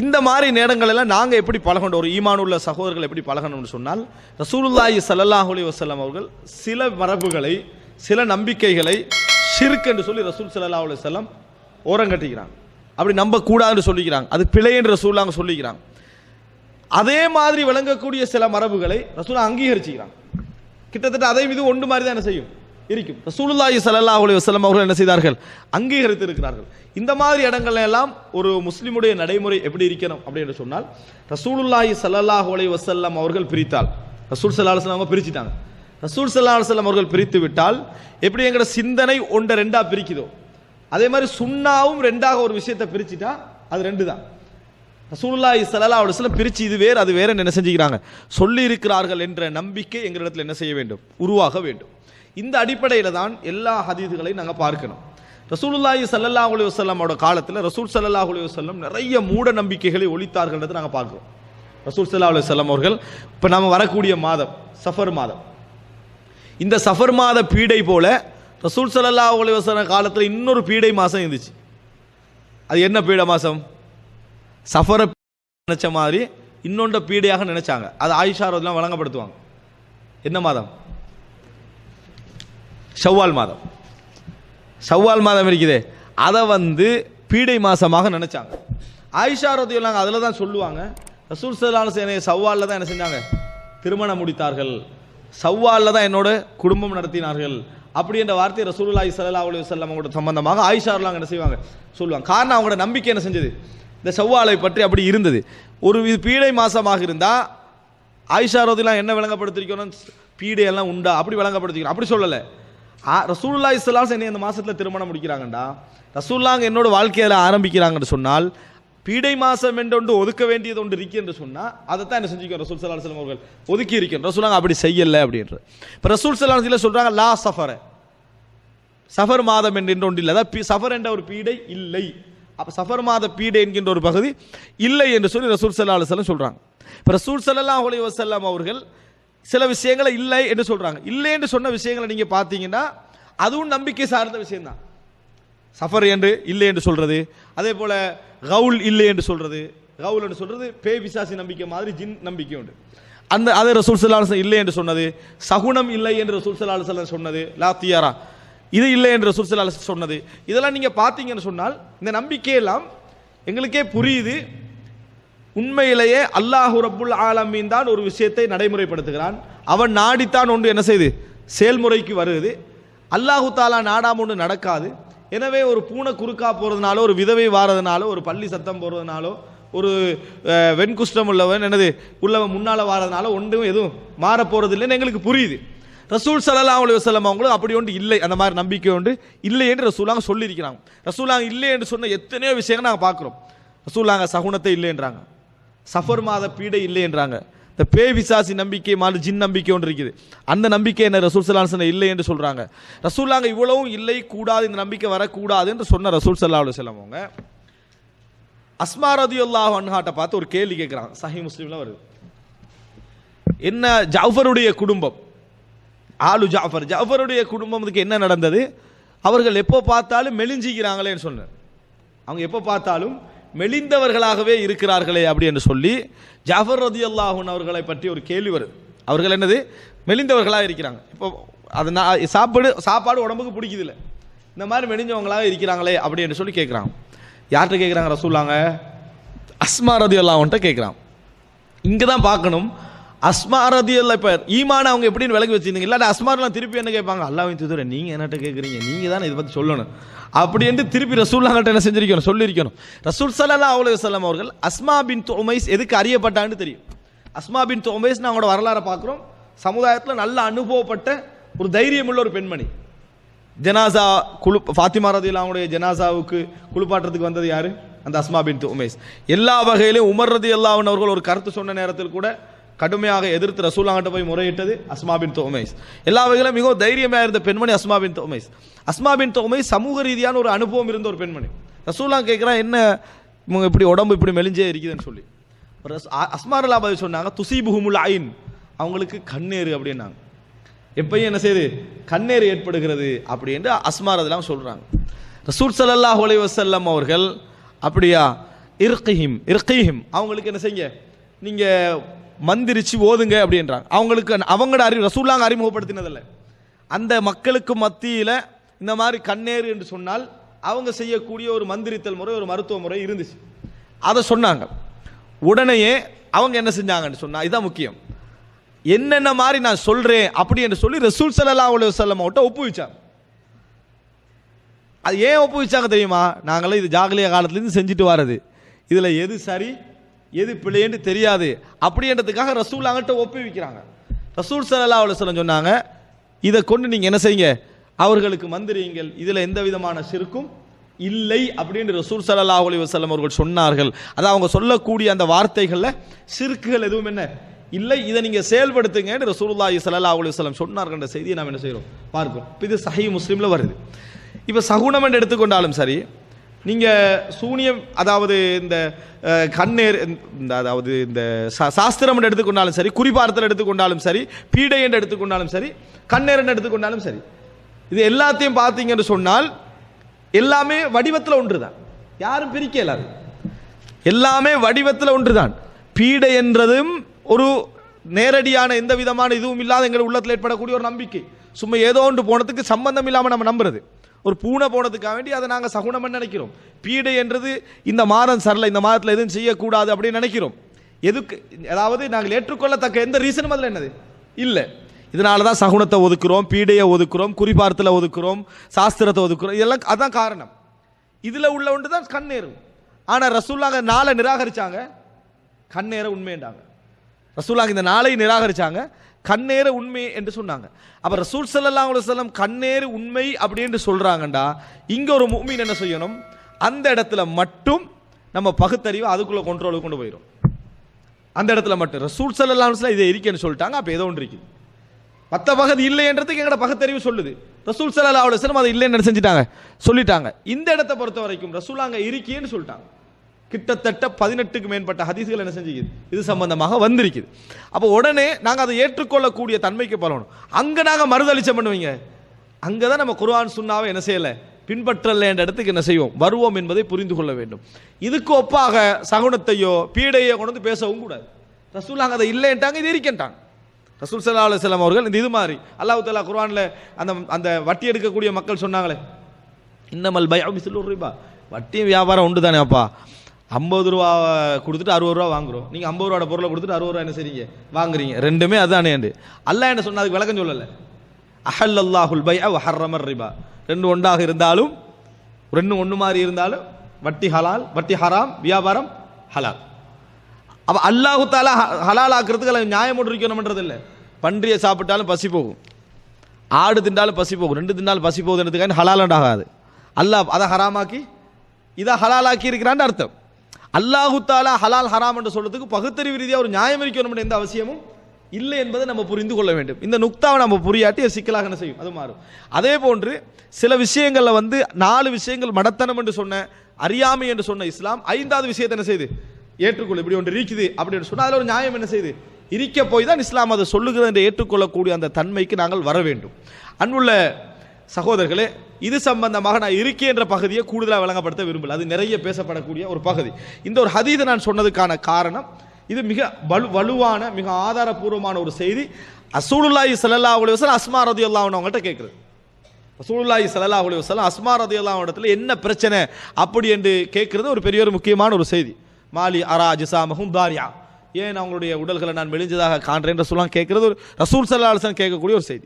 இந்த மாதிரி நேரங்களெல்லாம் நாங்கள் எப்படி பழகணும்? ஒரு ஈமானுள்ள சகோதரர்கள் எப்படி பழகணும்னு சொன்னால் ரசூலுல்லாஹி ஸல்லல்லாஹு அலைஹி வஸல்லம் அவர்கள் சில மரபுகளை சில நம்பிக்கைகளை ஷிர்க் என்று சொல்லி ரசூல் ஸல்லல்லாஹு அலைஹி வஸல்லம் ஓரங்கட்டிக்கிறாங்க. அப்படி நம்பக்கூடாதுன்னு சொல்லிக்கிறாங்க. அது பிழை என்று ரசூலாங்க சொல்லிக்கிறாங்க. அதே மாதிரி விளங்கக்கூடிய சில மரபுகளை ரசூலா அங்கீகரிச்சுக்கிறாங்க. கிட்டத்தட்ட அதே இது ஒன்று மாதிரி தான் என்ன செய்யும். இருக்கும். ரசூலுல்லாஹி ஸல்லல்லாஹு அலைஹி வஸல்லம் அவர்கள் என்ன செய்தார்கள்? அங்கீகரித்து இருக்கிறார்கள் இந்த மாதிரி இடங்கள்ல எல்லாம் ஒரு முஸ்லிமுடைய நடைமுறை எப்படி இருக்கணும் அப்படின்னு சொன்னால் ரசூலுல்லாஹி ஸல்லல்லாஹு அலைஹி வஸல்லம் அவர்கள் பிரித்தால் ரசூல் ஸல்லல்லாஹு அலைஹி வஸல்லம் அவங்க பிரிச்சிட்டாங்க. ரசூல் ஸல்லல்லாஹு அலைஹி வஸல்லம் அவர்கள் பிரித்து விட்டால் எப்படி எங்கட சிந்தனை ஒன்றை ரெண்டா பிரிக்குதோ? அதே மாதிரி சுண்ணாவும் ரெண்டாக ஒரு விஷயத்தை பிரிச்சிட்டா அது ரெண்டு தான் ரசூல்லா ஸல்லல்லாஹு அலைஹி சில பிரித்து இது வேறு அது வேறு என்ன செஞ்சுக்கிறாங்க? சொல்லி இருக்கிறார்கள் என்ற நம்பிக்கை எங்களிடத்தில் என்ன செய்ய வேண்டும்? உருவாக வேண்டும். இந்த அடிப்படையில் தான் எல்லா ஹதீதுகளையும் நாங்கள் பார்க்கணும். ரசூலுல்லாஹி சல்லல்லா அலி வஸல்லமோட காலத்தில் ரசூல் சல்லல்லா அலி வஸல்லம் நிறைய மூட நம்பிக்கைகளை ஒழித்தார்கள்ன்றதை நாங்கள் பார்க்குறோம். ரசூல் சல்லா அலி வல்லம் அவர்கள் இப்போ நம்ம வரக்கூடிய மாதம் சஃபர் மாதம். இந்த சஃபர் மாத பீடை போல ரசூல் சல்லல்லா அலி வஸல்லம் காலத்தில் இன்னொரு பீடை மாதம் இருந்துச்சு. அது என்ன பீடை மாதம் சஃபரை நினைச்ச மாதிரி இன்னொன்ற பீடையாக நினைச்சாங்க. அது ஆயிஷா ரதிலாம் வழங்கப்படுத்துவாங்க என்ன மாதம்? ஷவ்வால் மாதம். ஷவ்வால் மாதம் இருக்குதே. அதை வந்து பீடை மாசமாக நினைச்சாங்க. ஆயிஷா ரதியுல்லாங்க அதில் தான் சொல்லுவாங்க. ரசூல் சலான சேனை சவ்வாலில் தான் என்ன செஞ்சாங்க? திருமணம் முடித்தார்கள். சவ்வாலில் தான் என்னோட குடும்பம் நடத்தினார்கள். அப்படி என்ற வார்த்தை ரசூலுல்லாஹி ஸல்லல்லாஹு அலைஹி வஸல்லம் அவங்களோட சம்பந்தமாக ஆயிஷாரெலாம் என்ன செய்வாங்க? சொல்லுவாங்க. காரணம் அவங்களோட நம்பிக்கை என்ன செஞ்சது? இந்த செவ்வாழை பற்றி அப்படி இருந்தது. ஒரு இது பீடை மாசமாக இருந்தால் ஆயிஷா ரோதிலாம் என்ன விளங்கப்படுத்திருக்கணும்? பீடை எல்லாம் உண்டா? அப்படி விளங்கப்படுத்திக்கணும் அப்படி சொல்லலை. ஆ ரசூல்லா இஸ்லாம் என்னை அந்த மாதத்தில் திருமணம் முடிக்கிறாங்கண்டா? ரசூல்லாங்க என்னோட வாழ்க்கையில் ஆரம்பிக்கிறாங்கன்னு சொன்னால் பீடை மாசம் என்று ஒன்று ஒதுக்க வேண்டியது ஒன்று இருக்கு என்று சொன்னால் அதை தான் என்ன செஞ்சுக்கோ ரசூல் சல்லா அலுவலம் அவர்கள்? ஒதுக்கி இருக்கணும் ரசூலாங்க அப்படி செய்யலை அப்படின்ற. இப்போ ரசூல் சல்லா சொல்கிறாங்க லா சஃபரை. சஃபர் மாதம் என்று ஒன்று இல்லை. அதாவது பி- சஃபர் என்ற ஒரு பீடை இல்லை. அப்போ சஃபர் மாத பீடை என்கின்ற ஒரு பகுதி இல்லை என்று சொல்லி ரசூல் சல்லா அலுவலம் சொல்றாங்க. இப்போ ரசூல் சல்லா அலி வசல்லாம் அவர்கள் சில விஷயங்களை இல்லை என்று சொல்றாங்க. இல்லை என்று சொன்ன விஷயங்களை நீங்க பார்த்தீங்கன்னா அதுவும் நம்பிக்கை சார்ந்த விஷயம்தான். சஃபர் என்று இல்லை என்று சொல்றது அதே போல கவுல் இல்லை என்று சொல்றது கவுல் என்று சொல்றது பே பிசாசி நம்பிக்கை மாதிரி ஜின் நம்பிக்கை உண்டு. அந்த அதே ரசூல் சல்லா அலுவலம் இல்லை என்று சொன்னது சகுனம் இல்லை என்று ரசூல் சல்லா அலுவலம் சொன்னது லா தியாரா. இது இல்லை என்று ரசூல் சல்லா சொன்னது. இதெல்லாம் நீங்கள் பார்த்தீங்கன்னு சொன்னால் இந்த நம்பிக்கையெல்லாம் எங்களுக்கே புரியுது. உண்மையிலேயே அல்லாஹு ரபுல் ஆலமீன் தான் ஒரு விஷயத்தை நடைமுறைப்படுத்துகிறான். அவன் நாடித்தான் ஒன்று என்ன செய்து? செயல்முறைக்கு வருது. அல்லாஹு தாலா நாடாம ஒன்று நடக்காது. எனவே ஒரு பூனை குறுக்கா போகிறதுனாலோ ஒரு விதவை வாரதுனாலோ ஒரு பள்ளி சத்தம் போகிறதுனாலோ ஒரு வெண்குஷ்டம் உள்ளவன் என்னது உள்ளவன் முன்னால் வாரதுனால ஒன்றும் எதுவும் மாற போகிறது இல்லைன்னு எங்களுக்கு புரியுது. ரசூல் சல்லா அலி வசலம் அவங்களும் அப்படி ஒன்று இல்லை. அந்த மாதிரி நம்பிக்கை உண்டு. இல்லை என்று ரசூலாங்க சொல்லியிருக்கிறாங்க. ரசூலாங்க இல்லை என்று சொன்ன எத்தனையோ விஷயங்கள் நாங்கள் பார்க்குறோம். ரசூலாங்க சகுனத்தை இல்லைன்றாங்க. சஃபர் மாத பீடை இல்லைன்றாங்க. இந்த பே விசாசி நம்பிக்கை மாதிரி ஜின் நம்பிக்கை ஒன்று இருக்குது. அந்த நம்பிக்கை என்ன? ரசூல் சல்லாஹ் இல்லை என்று சொல்கிறாங்க ரசூலாங்க இவ்வளவும் இல்லை கூடாது இந்த நம்பிக்கை வரக்கூடாது என்று சொன்ன ரசூல் சல்லா அலுவலம் அவங்க. அஸ்மா ரதியுல்லா அன்ஹாட்டை பார்த்து ஒரு கேள்வி கேட்குறாங்க. சஹி முஸ்லீமில் வருது. என்ன ஜாஃபருடைய குடும்பம்? ஆலு ஜாஃபர். ஜாஃபருடைய குடும்பத்துக்கு என்ன நடந்தது? அவர்கள் எப்போ பார்த்தாலும் மெலிஞ்சிக்கிறாங்களேன்னு சொன்னார். அவங்க எப்போ பார்த்தாலும் மெலிந்தவர்களாகவே இருக்கிறார்களே அப்படி என்று சொல்லி ஜாஃபர் ரதி அல்லாஹூன் அவர்களை பற்றி ஒரு கேள்வி வருது. அவர்கள் என்னது? மெலிந்தவர்களாக இருக்கிறாங்க. இப்போ அது நான் சாப்பாடு சாப்பாடு உடம்புக்கு பிடிக்குதில்ல இந்த மாதிரி மெலிஞ்சவங்களாக இருக்கிறாங்களே அப்படி என்று சொல்லி கேட்குறாங்க. யார்கிட்ட கேட்குறாங்க ரசூலாங்க அஸ்மா ரதி அல்லாஹன்ட்ட கேட்குறான் இங்கே தான் பார்க்கணும். அஸ்மா ரதி அல்லா இப்போ ஈமான அவங்க எப்படின்னு விலகி வச்சிருந்தீங்க. இல்லாட்டி அஸ்மாரெலாம் திருப்பி என்ன கேட்பாங்க? அல்லாவையும் தூதரை நீங்கள் என்னட்ட கேட்குறீங்க நீங்கள் தான் இதை பற்றி சொல்லணும். அப்படி என்று திருப்பி ரசூல்லாங்கிட்ட என்ன செஞ்சிருக்கணும்? சொல்லியிருக்கணும். ரசூல் சல்லா அவ்வளவு வஸல்லம் அவர்கள் அஸ்மா பின் தோமைஸ் எதுக்கு அறியப்பட்டான்னு தெரியும். அஸ்மா பின் தோமைஸ் அவங்களோட வரலாறை பார்க்குறோம். சமுதாயத்தில் நல்ல அனுபவப்பட்ட ஒரு தைரியம் உள்ள ஒரு பெண்மணி. ஜனாசா குழு ஃபாத்திமா ரதியில் அவங்களுடைய ஜனாசாவுக்கு குளிப்பாட்டுறதுக்கு வந்தது யாரு? அந்த அஸ்மா பின் உமேஸ் எல்லா வகையிலும் உமர் ரதி அல்லாவின் அவர்கள் ஒரு கருத்து சொன்ன நேரத்தில் கூட கடுமையாக எதிர்த்து ரசூலாங்கிட்ட போய் முறையிட்டது அஸ்மாபின் தோமைஸ் எல்லா வகையிலும் மிகவும் தைரியமாக இருந்த பெண்மணி அஸ்மாபின் தோமைஸ் அஸ்மாபின் தோமைஸ் சமூக ரீதியான ஒரு அனுபவம் இருந்த ஒரு பெண்மணி. ரசூலா கேட்குறான் என்ன இவங்க இப்படி உடம்பு இப்படி மெலிஞ்சே இருக்குதுன்னு சொல்லி. அஸ்மாரலா பதில் சொன்னாங்க துசீபுஹுமுல் ஐன். அவங்களுக்கு கண்ணேறு அப்படின்னாங்க. எப்பயும் என்ன செய்யுது? கண்ணேறு ஏற்படுகிறது அப்படின்ட்டு அஸ்மார் அதெல்லாம் சொல்கிறாங்க ரசூல் சல்லா அலைஹி வசல்லம் அவர்கள் அப்படியா? இர்கிஹிம் இர்கிஹிம். அவங்களுக்கு என்ன செய்யுங்க? நீங்கள் மந்திரிச்சு ஓதுங்க அப்படின்றாங்க. அவங்களுக்கு அவங்களோட அறிவு ரசூல்லாங்க அறிமுகப்படுத்தினதில்லை. அந்த மக்களுக்கு மத்தியில் இந்த மாதிரி கண்ணேறு என்று சொன்னால் அவங்க செய்யக்கூடிய ஒரு மந்திரித்தல் முறை ஒரு மருத்துவ முறை இருந்துச்சு. அதை சொன்னாங்க. உடனேயே அவங்க என்ன செஞ்சாங்கன்னு சொன்னால் இதுதான் முக்கியம். என்னென்ன மாதிரி நான் சொல்கிறேன் அப்படி என்று சொல்லி ரசூல் சல்லா அலைஹி செல்ல அவட்ட ஒப்புவிச்சாங்க. அது ஏன் ஒப்புவிச்சாங்க தெரியுமா? நாங்களாம் இது ஜாகலிய காலத்துலேருந்து செஞ்சுட்டு வர்றது. இதில் எது சரி? எது பிழைன்னு தெரியாது. அப்படின்றதுக்காக ரசூல் அங்கிட்ட ஒப்புவிக்கிறாங்க. ரசூல் சலல்லா அவளை சொல்ல சொன்னாங்க இதை கொண்டு நீங்கள் என்ன செய்யுங்க? அவர்களுக்கு மந்திரியுங்கள். இதில் எந்த விதமான சிறுக்கும் இல்லை அப்படின்னு ரசூல் ஸல்லல்லாஹு அலி வசலம் அவர்கள் சொன்னார்கள். அதான் அவங்க சொல்லக்கூடிய அந்த வார்த்தைகளில் சிறுக்குகள் எதுவும் என்ன? இல்லை இதை நீங்கள் செயல்படுத்துங்கன்னு ரசூல்லாஹி ஸல்லல்லாஹு அலி வஸல்லம் சொன்னார்கள் என்ற செய்தியை நாம் என்ன செய்கிறோம்? பார்க்கிறோம். இப்போ இது சஹி முஸ்லீமில் வருது. இப்போ சகுனம் என்று எடுத்துக்கொண்டாலும் சரி நீங்கள் சூனியம் அதாவது இந்த கண்ணேர் இந்த அதாவது இந்த சா- சாஸ்திரம் எடுத்துக்கொண்டாலும் சரி குறிபார்த்தல் எடுத்துக்கொண்டாலும் சரி பீடை என்று எடுத்துக்கொண்டாலும் சரி கண்ணேர் என்று எடுத்துக்கொண்டாலும் சரி இது எல்லாத்தையும் பார்த்தீங்கன்னு சொன்னால் எல்லாமே வடிவத்தில் ஒன்று தான் யாரும் பிரிக்க இயலாது. எல்லாமே வடிவத்தில் ஒன்றுதான். பீடை என்றதும் ஒரு நேரடியான எந்த விதமான இதுவும் இல்லாத எங்கள் உள்ளத்தில் ஏற்படக்கூடிய ஒரு நம்பிக்கை. சும்மா ஏதோ ஒன்று போனதுக்கு சம்பந்தம் இல்லாமல் நம்ம நம்புறது. ஒரு பூனை போனதுக்காக வேண்டி அதை நாங்கள் சகுனம்னு நினைக்கிறோம். பீடை என்றது இந்த மாதம் சரல இந்த மாதத்தில் எதுவும் செய்யக்கூடாது அப்படின்னு நினைக்கிறோம். எதுக்கு அதாவது நாங்கள் ஏற்றுக்கொள்ளத்தக்க எந்த ரீசனும் அதில் என்னது? இல்லை. இதனால தான் சகுனத்தை ஒதுக்குறோம் பீடையை ஒதுக்குறோம் குறிபார்த்தில் ஒதுக்குறோம் சாஸ்திரத்தை ஒதுக்குறோம். இதெல்லாம் அதான் காரணம். இதில் உள்ள ஒன்று தான் கண்ணேறும். ஆனால் ரசூல்லாங்க நாளை நிராகரிச்சாங்க. கண்ணேற உண்மைண்டாங்க ரசூல்லாங்க இந்த நாளை நிராகரிச்சாங்க. கண்ணேற உண்மை என்று சொன்னாங்க. அப்ப ரசூல் சல்லா அலைஹி கண்ணேறு உண்மை அப்படின்னு சொல்றாங்கண்டா. இங்க ஒரு மூமின் என்ன செய்யணும்? அந்த இடத்துல மட்டும் நம்ம பகுத்தறிவு அதுக்குள்ள கண்ட்ரோலுக்கு கொண்டு போயிடும் அந்த இடத்துல மட்டும். ரசூல் சல்லா அலைஹி இதை இருக்கேன்னு சொல்லிட்டாங்க அப்ப ஏதோ ஒன்று இருக்குது. மற்ற பகுதி இல்லைன்றதுக்கு எங்கட பகுத்தறிவு சொல்லுது. ரசூல் சல்லா அலைஹி அதை இல்லைன்னு செஞ்சுட்டாங்க? சொல்லிட்டாங்க. இந்த இடத்தை பொறுத்த வரைக்கும் ரசூல் அங்க இருக்கேன்னு சொல்லிட்டாங்க. கிட்டத்தட்ட பதினெட்டுக்கு மேற்பட்ட ஹதீஸ்கள் என்ன செஞ்சுக்குது? இது சம்பந்தமாக வந்திருக்குது. அப்போ உடனே நாங்கள் அதை ஏற்றுக்கொள்ளக்கூடிய தன்மைக்கு பரவணும் அங்கே நாங்கள் மறுதளிச்சம் பண்ணுவீங்க. அங்கே தான் நம்ம குர்ஆன் சுண்ணாவை என்ன செய்யலை? பின்பற்றலை என்ற இடத்துக்கு என்ன செய்வோம்? வருவோம் என்பதை புரிந்து கொள்ள வேண்டும். இதுக்கு ஒப்பாக சகுனத்தையோ பீடையோ கொண்டு வந்து பேசவும் கூடாது. ரசூல் அங்கே அதை இல்லைன்ட்டாங்க இது இருக்கின்றாங்க ரசூல் சல்லா அலுவலாம் அவர்கள் இந்த இது மாதிரி அல்லாஹு தாலா குர்ஆன்ல அந்த அந்த வட்டி எடுக்கக்கூடிய மக்கள் சொன்னாங்களே இன்னமல் பயம் மிஸ்லு ரிபா. வட்டி வியாபாரம் உண்டு தானே அப்பா ஐம்பது ரூபா கொடுத்துட்டு அறுபது ரூபா வாங்குறோம். நீங்கள் ஐம்பது ரூபா பொருளை கொடுத்துட்டு அறுபது ரூபா என்ன செய்றீங்க? வாங்குறீங்க. ரெண்டுமே அதானே அல்லாஹ் என்ன சொன்னால் அதுக்கு விளக்கம் சொல்லலை. அஹல் அல்லாஹுல் பை அவ் ஹர்ரமர் ரிபா. ரெண்டு ஒன்றாக இருந்தாலும் ரெண்டு ஒன்று மாதிரி இருந்தாலும் வட்டி ஹலால் வட்டி ஹராம் வியாபாரம் ஹலால். அப்போ அல்லாஹு தாலா ஹ- ஹலால் ஆக்குறதுக்கு அதில் நியாயம் ஒன்று இல்லை பன்றியை சாப்பிட்டாலும் பசி போகும். ஆடு திண்டாலும் பசி போகும். ரெண்டு திண்டாலும் பசி போகுதுன்றதுக்காக ஹலால் ஆகாது. அல்லாஹ் அதை ஹராமாக்கி இதை ஹலாலாக்கி இருக்கிறான்னு அர்த்தம். அல்லாஹு தாலா ஹலால் ஹராம் என்று சொல்றதுக்கு பகுத்தறிவு ரீதியாக ஒரு நியாயம் இருக்கணும் எந்த அவசியமும் இல்லை என்பதை நம்ம புரிந்து கொள்ள வேண்டும். இந்த நுக்தாவை நம்ம புரியாட்டி சிக்கலாக என்ன செய்யும்? அது மாறும். அதே போன்று சில விஷயங்களில் வந்து நாலு விஷயங்கள் மடத்தனம் என்று சொன்ன அறியாமை என்று சொன்ன இஸ்லாம் ஐந்தாவது விஷயத்தை என்ன செய்யுது ஏற்றுக்கொள்ள இப்படி ஒன்று இருக்குது அப்படின்னு சொன்னால் அதில் ஒரு நியாயம் என்ன செய்யுது இருக்க போய் தான் இஸ்லாம் அதை சொல்லுகிறது என்று ஏற்றுக்கொள்ளக்கூடிய அந்த தன்மைக்கு நாங்கள் வர வேண்டும். அன்புள்ள சகோதரர்களே இது சம்பந்தமாக நான் இருக்கேன்ற பகுதியை கூடுதலாக வழங்கப்படுத்த விரும்பல. அது நிறைய பேசப்படக்கூடிய ஒரு பகுதி. இந்த ஒரு ஹதீதை நான் சொன்னதுக்கான காரணம் இது மிக வலு வலுவான மிக ஆதாரபூர்வமான ஒரு செய்தி. அசூலுல்லாஹி சல்லா அலைஹி வஸல்லம் அஸ்மா ரதி அன்ஹா அவங்கள்ட்ட கேட்குறது. அசூலுல்லாஹி சல்லா அலைஹி அஸ்மா ரதி இடத்துல என்ன பிரச்சனை அப்படி என்று கேட்குறது ஒரு பெரிய ஒரு முக்கியமான ஒரு செய்தி. மாலி அரா ஜிசாமஹும் தாரியா. ஏன் அவங்களுடைய உடல்களை நான் மெலிஞ்சதாக காண்றேன் என்று சொல்லலாம். கேட்குறது ஒரு ரசூல் சல்லா அலைஹி கேட்கக்கூடிய ஒரு செய்தி.